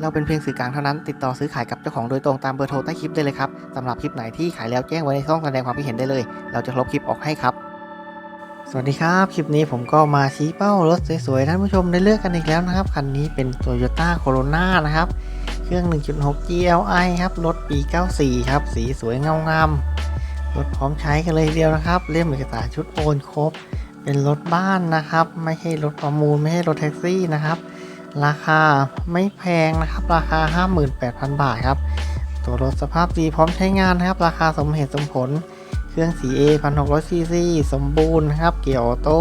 เราเป็นเพียงสื่อกลางเท่านั้น ติดต่อซื้อขายกับเจ้าของโดยตรงตามเบอร์โทรใต้คลิปได้เลยครับสำหรับคลิปไหนที่ขายแล้วแจ้งไว้ในช่องแสดงความคิดเห็นได้เลย เราจะลบคลิปออกให้ครับ สวัสดีครับ คลิปนี้ผมก็มาชี้เป้ารถสวยๆท่านผู้ชมได้เลือกกันอีกแล้วนะครับ คันนี้เป็น Toyota Corona นะครับ เครื่อง 1.6 GLI ครับ รถปี 94 ครับ สีสวยเงางามรถพร้อมใช้กันเลยเดียวนะครับ เล่มเอกสารชุดโอนครบ เป็นรถบ้านนะครับ ไม่ใช่รถประมูลไม่ใช่รถแท็กซี่นะครับ ราคาไม่แพงนะครับ ราคา 58,000 บาทครับ ตัวรถสภาพดีพร้อมใช้งานนะครับ ราคาสมเหตุสมผล เครื่อง 4A 1,600ซีซีสมบูรณ์นะครับ เกียร์ออโต้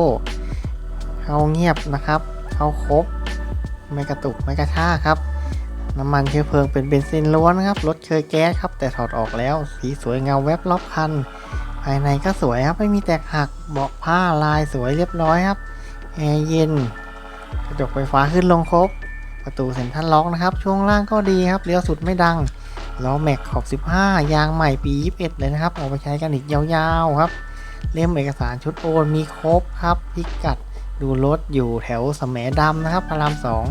เข้าเงียบนะครับ เข้าครบ ไม่กระตุกไม่กระชากครับ น้ำมันเชื้อเพลิงเป็นเบนซินล้วนครับ รถเคยแก๊สครับ แต่ถอดออกแล้ว สีสวยเงาแวบรอบคัน ภายในก็สวยครับ ไม่มีแตกหัก เบาะผ้าลายสวยเรียบร้อยครับ แอร์เย็น กระจกไฟฟ้าขึ้นลงครบ ประตูเซ็นทรัลล็อกนะครับ ช่วงล่างก็ดีครับเลี้ยวสุดไม่ดังล้อแม็กขอบ 15 ยางใหม่ปี 21 เลยนะครับ เอาไปใช้กันอีกยาวๆครับ เล่มเอกสารชุดโอนมีครบครับ พิกัดดูรถอยู่แถวสมดำนะครับพระรามสอง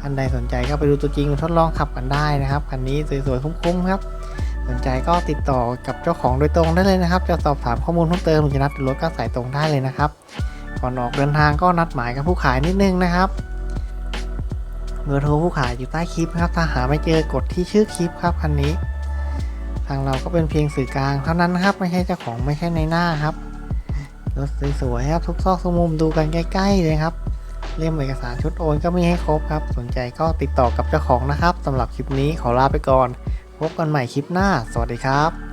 ท่านใดสนใจก็ไปดูตัวจริงทดลองขับกันได้นะครับคันนี้สวยๆคุ้มๆครับ สนใจก็ติดต่อกับเจ้าของโดยตรงได้เลยนะครับ จะสอบถามข้อมูลเพิ่มเติมหรือจะนัดดูรถก็สายตรงได้เลยนะครับ ก่อนออกเดินทางก็นัดหมายกับผู้ขายนิดนึงนะครับเบอร์โทรผู้ขายอยู่ใต้คลิปครับถ้าหาไม่เจอกดที่ชื่อคลิปครับคันนี้ ทางเราก็เป็นเพียงสื่อกลางเท่านั้นนครับไม่ใช่เจ้าของไม่ใช่ในหน้าครับรถสวยๆครับทุกซอกทุกมุมดูกันใกล้ๆเลยครับเล่มเอกสารชุดโอนก็มีให้ครบครับ สนใจก็ติดต่อกับเจ้าของนะครับสำหรับคลิปนี้ขอลาไปก่อน พบกันใหม่คลิปหน้า สวัสดีครับ